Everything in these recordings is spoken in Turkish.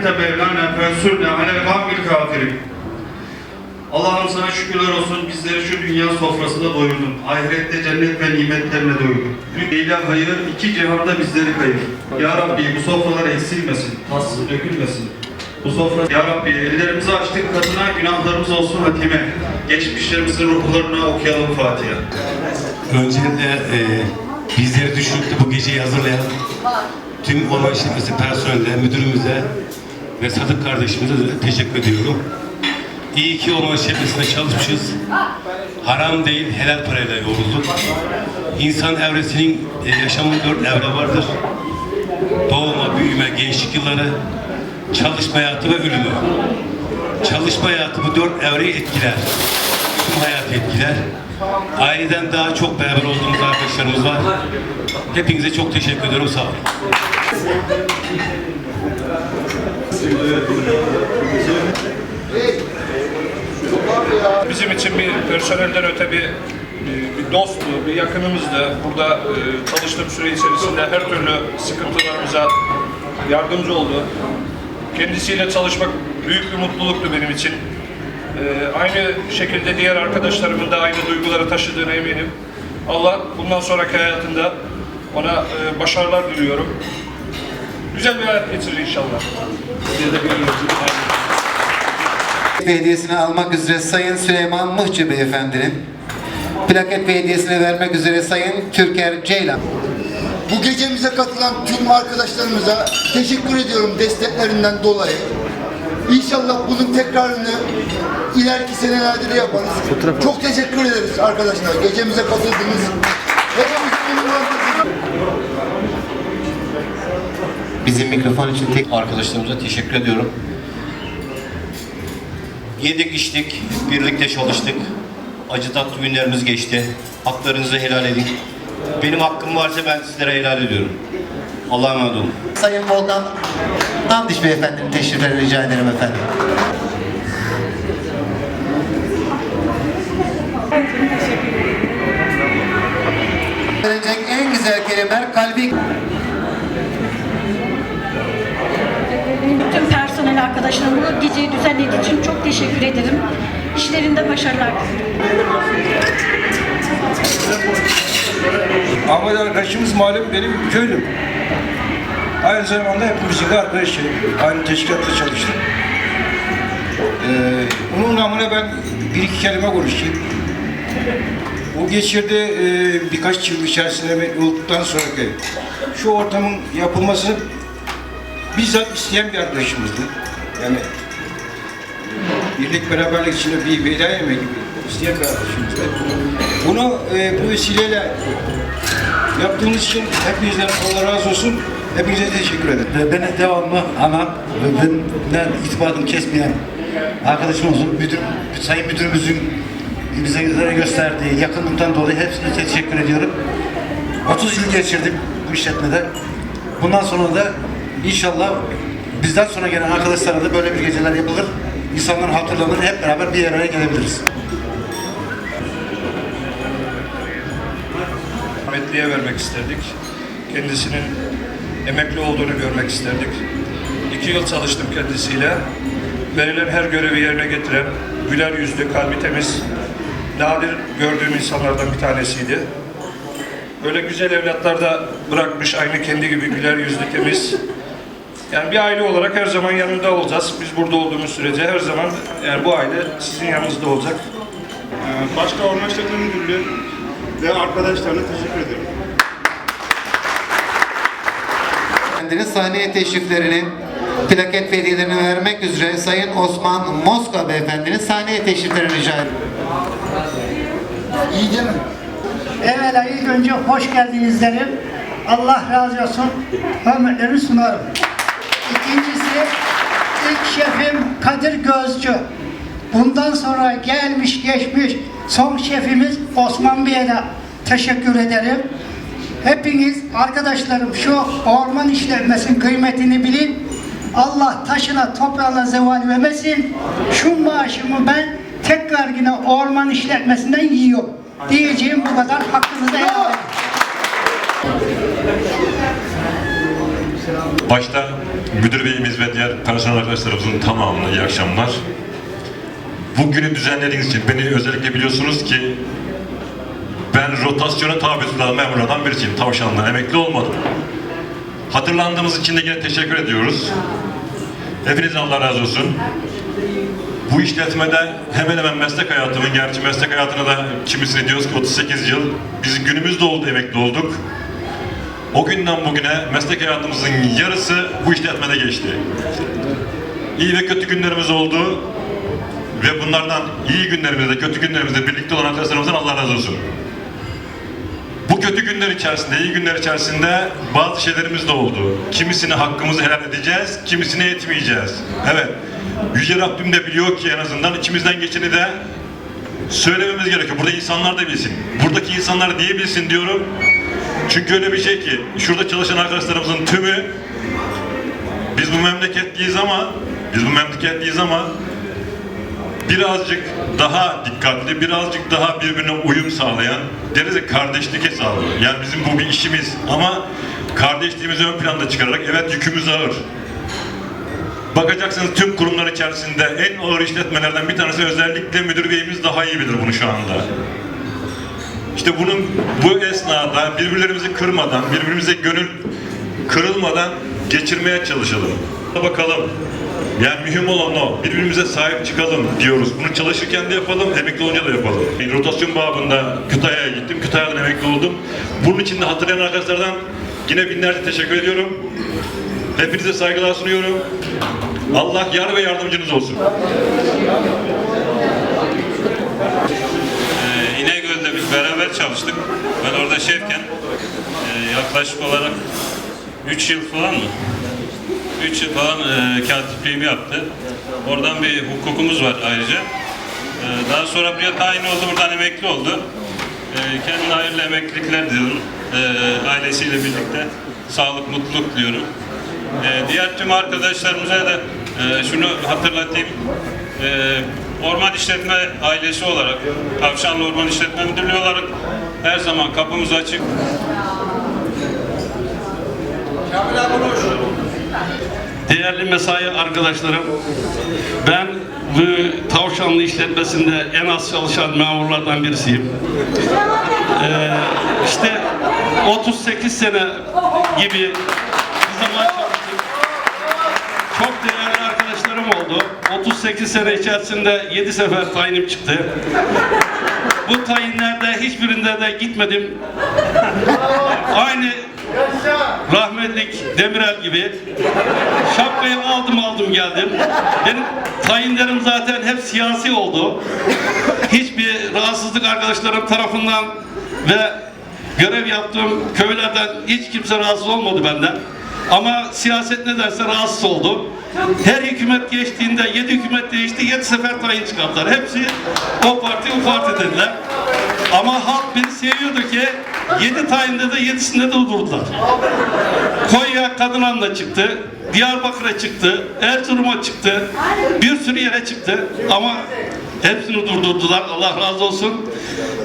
ente mevlana fensurne alel kavmil kafirin. Allah'ım sana şükürler olsun bizleri şu dünya sofrasında doyurdun. Ahirette cennet ve nimetlerine doyurdun. Leyla hayır, iki cihanda bizleri kayır. Ya Rabbi bu sofralar eksilmesin, tatsız dökülmesin. Bu sofra, Ya Rabbi ellerimizi açtık katına günahlarımız olsun hatime. Geçmişlerimizin ruhlarına okuyalım Fatiha. Öncelikle e, bizleri düşünüp de bu geceyi hazırlayan tüm orman işletmesi personeline, müdürümüze ve Sadık kardeşimize de teşekkür ediyorum. İyi ki orman işletmesinde çalışmışız. Haram değil, helal parayla yorulduk. İnsan evresinin e, yaşamın dört evre vardır. Doğma, büyüme, gençlik yılları, çalışma hayatı ve ölümü. Çalışma hayatı bu dört evreyi etkiler. Tüm hayatı etkiler. Aileden daha çok beraber olduğumuz arkadaşlarımız var. Hepinize çok teşekkür ediyorum. Sağ olun. Bizim için bir personelden öte bir bir dosttu, bir yakınımızdı. Burada e, çalıştığım süre içerisinde her türlü sıkıntılarımıza yardımcı oldu. Kendisiyle çalışmak büyük bir mutluluktu benim için. E, Aynı şekilde diğer arkadaşlarımın da aynı duyguları taşıdığına eminim. Allah bundan sonraki hayatında ona e, başarılar diliyorum. Güzel bir hayat geçirir inşallah. Ve hediyesini almak üzere Sayın Süleyman Mıhçı Beyefendinin plaket ve hediyesini vermek üzere Sayın Türker Ceylan. Bu gecemize katılan tüm arkadaşlarımıza teşekkür ediyorum desteklerinden dolayı. İnşallah bunun tekrarını ileriki senelerde de yaparız. Çok teşekkür ederiz arkadaşlar. Gecemize katıldınız. Hepimiz Bizim mikrofon için tek Arkadaşlarımıza teşekkür ediyorum. Yedik içtik, birlikte çalıştık. Acı tatlı günlerimiz geçti. Haklarınızı helal edin. Benim hakkım varsa ben sizlere helal ediyorum. Allah'a emanet olun. Sayın Volkan Nandiş Beyefendinin teşriflerini rica ederim efendim. Verecek en güzel kelimeler kalbi arkadaşlarıma bu geceyi düzenlediği için çok teşekkür ederim. İşlerinde başarılar. Ahmet arkadaşımız malum benim köylüm. Aynı zamanda hepimizin de arkadaşı. Aynı teşkilatta çalıştık. Ee, onun namına ben bir iki kelime konuşayım. Bu geçirdiği e, birkaç yıl içerisinde olduktan sonraki şu ortamın yapılmasını bizzat isteyen bir arkadaşımızdı. Yani birlik beraberlik içinde bir veda yemeği gibi isteyen arkadaşımızdı. Bunu e, bu vesileyle yaptığınız için hepinizden Allah razı olsun. Hepinize teşekkür ederim. Ve beni devamlı anan ve benden itibarını kesmeyen arkadaşımızın, müdür, sayın müdürümüzün bize gösterdiği yakınlıktan dolayı hepsine teşekkür ediyorum. 30 yıl geçirdim bu işletmede. Bundan sonra da inşallah bizden sonra gelen arkadaşlara da böyle bir geceler yapılır. İnsanlar hatırlanır, hep beraber bir araya gelebiliriz. rahmetliye vermek isterdik. Kendisinin emekli olduğunu görmek isterdik. İki yıl çalıştım kendisiyle. Verilen her görevi yerine getiren, güler yüzlü, kalbi temiz, nadir gördüğüm insanlardan bir tanesiydi. Böyle güzel evlatlar da bırakmış, aynı kendi gibi güler yüzlü, temiz. Yani bir aile olarak her zaman yanında olacağız. Biz burada olduğumuz sürece her zaman yani bu aile sizin yanınızda olacak. Ee, Başka Orman Müdürlüğü ve arkadaşlarına teşekkür ederim. Beyefendinin sahneye teşriflerini plaket ve hediyelerini vermek üzere Sayın Osman Moska Beyefendinin sahneye teşriflerini rica ederim. İyi değil mi? Evvela ilk önce hoş geldiniz derim. Allah razı olsun. Hürmetlerimi sunarım. İkincisi ilk şefim Kadir Gözcü. Bundan sonra gelmiş geçmiş son şefimiz Osman Bey'e de teşekkür ederim. Hepiniz arkadaşlarım şu orman işletmesinin kıymetini bilin. Allah taşına toprağına zeval vermesin. Şu maaşımı ben tekrar yine orman işletmesinden yiyorum. Diyeceğim bu kadar hakkınızı helal Başta müdür beyimiz ve diğer personel arkadaşlarımızın tamamına iyi akşamlar. Bugünü düzenlediğiniz için beni özellikle biliyorsunuz ki ben rotasyona tabi tutulan memurlardan birisiyim. Tavşan'dan emekli olmadım. Hatırlandığımız için de yine teşekkür ediyoruz. Hepinizden Allah razı olsun. Bu işletmede hemen hemen meslek hayatımın, gerçi meslek hayatına da kimisini diyoruz ki 38 yıl. Biz günümüzde oldu, emekli olduk. O günden bugüne meslek hayatımızın yarısı bu işletmede geçti. İyi ve kötü günlerimiz oldu. Ve bunlardan iyi günlerimizde, kötü günlerimizde birlikte olan arkadaşlarımızdan Allah razı olsun. Bu kötü günler içerisinde, iyi günler içerisinde bazı şeylerimiz de oldu. Kimisini hakkımızı helal edeceğiz, kimisini etmeyeceğiz. Evet, Yüce Rabbim de biliyor ki en azından içimizden geçeni de söylememiz gerekiyor. Burada insanlar da bilsin. Buradaki insanlar niye bilsin diyorum. Çünkü öyle bir şey ki, şurada çalışan arkadaşlarımızın tümü biz bu memleketliyiz ama biz bu memleketliyiz ama birazcık daha dikkatli, birazcık daha birbirine uyum sağlayan, deriz ya kardeşlik hesabı. Yani bizim bu bir işimiz ama kardeşliğimizi ön planda çıkararak evet yükümüz ağır. Bakacaksınız tüm kurumlar içerisinde en ağır işletmelerden bir tanesi özellikle müdür beyimiz daha iyi bilir bunu şu anda. İşte bunun bu esnada birbirlerimizi kırmadan, birbirimize gönül kırılmadan geçirmeye çalışalım. Bakalım. Yani mühim olan o. Birbirimize sahip çıkalım diyoruz. Bunu çalışırken de yapalım, emekli olunca da yapalım. Rotasyon babında Kütahya'ya gittim. Kütahya'dan emekli oldum. Bunun için de hatırlayan arkadaşlardan yine binlerce teşekkür ediyorum. Hepinize saygılar sunuyorum. Allah yar ve yardımcınız olsun. Ee, İnegöl'de biz beraber çalıştık. Ben orada şefken e, yaklaşık olarak 3 yıl falan mı? 3 yıl falan e, katipliğimi yaptı. Oradan bir hukukumuz var ayrıca. E, daha sonra buraya tayin oldu, buradan emekli oldu. E, kendine hayırlı emeklilikler diliyorum. E, ailesiyle birlikte sağlık, mutluluk diliyorum. E, diğer tüm arkadaşlarımıza da e, şunu hatırlatayım. E, Orman İşletme ailesi olarak, Tavşanlı Orman İşletme Müdürlüğü olarak her zaman kapımız açık. Değerli mesai arkadaşlarım, ben bu Tavşanlı işletmesinde en az çalışan memurlardan birisiyim. Ee, işte 38 sene gibi bir zaman çalıştım. Çok değerli arkadaşlarım oldu. 38 sene içerisinde 7 sefer tayinim çıktı. Bu tayinlerde hiçbirinde de gitmedim. Aynı rahmetlik Demirel gibi şapkayı aldım aldım geldim. Benim tayinlerim zaten hep siyasi oldu. Hiçbir rahatsızlık arkadaşlarım tarafından ve görev yaptığım köylerden hiç kimse rahatsız olmadı benden. Ama siyaset nedense rahatsız oldu. Her hükümet geçtiğinde yedi hükümet değişti, yedi sefer tayin çıkarttılar. Hepsi o parti o parti dediler. Ama halk beni seviyordu ki yedi tayinde de yedisinde de durdular. Konya Kadınan'da çıktı, Diyarbakır'a çıktı, Erzurum'a çıktı, bir sürü yere çıktı ama hepsini durdurdular. Allah razı olsun.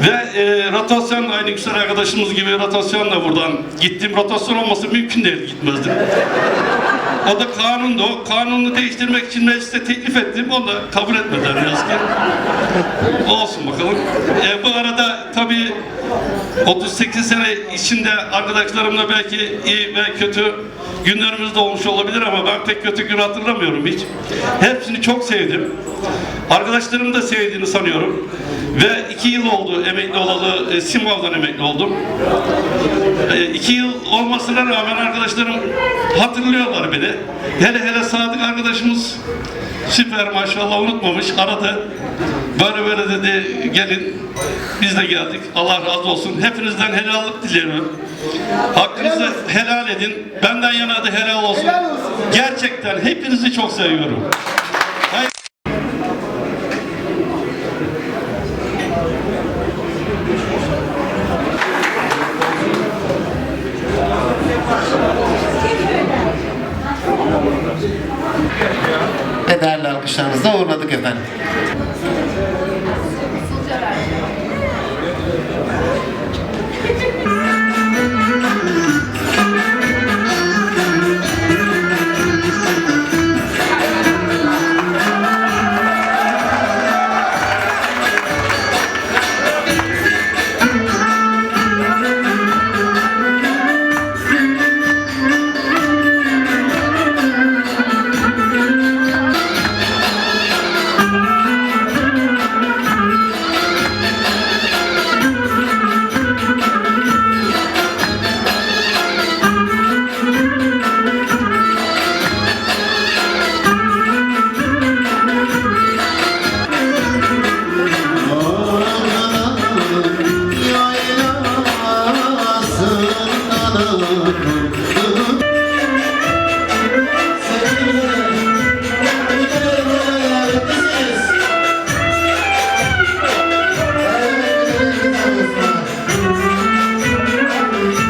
Ve e, rotasyon aynı güzel arkadaşımız gibi rotasyonla buradan gittim. Rotasyon olması mümkün değil gitmezdim. O da kanundu. O kanunu değiştirmek için mecliste teklif ettim. Onu da kabul etmediler yazık. Olsun bakalım. E, bu arada tabii 38 sene içinde arkadaşlarımla belki iyi ve kötü günlerimiz de olmuş olabilir ama ben pek kötü gün hatırlamıyorum hiç. Hepsini çok sevdim. Arkadaşlarım da sevdiğini sanıyorum. Ve iki yıl oldu emekli olalı, e, Simav'dan emekli oldum. E, iki yıl olmasına rağmen arkadaşlarım hatırlıyorlar beni. Hele hele Sadık arkadaşımız süper maşallah unutmamış, aradı. Böyle böyle dedi gelin biz de geldik. Allah razı olsun. Hepinizden helallik diliyorum. Hakkınızı helal edin. Benden yana da helal olsun. Gerçekten hepinizi çok seviyorum. Amen.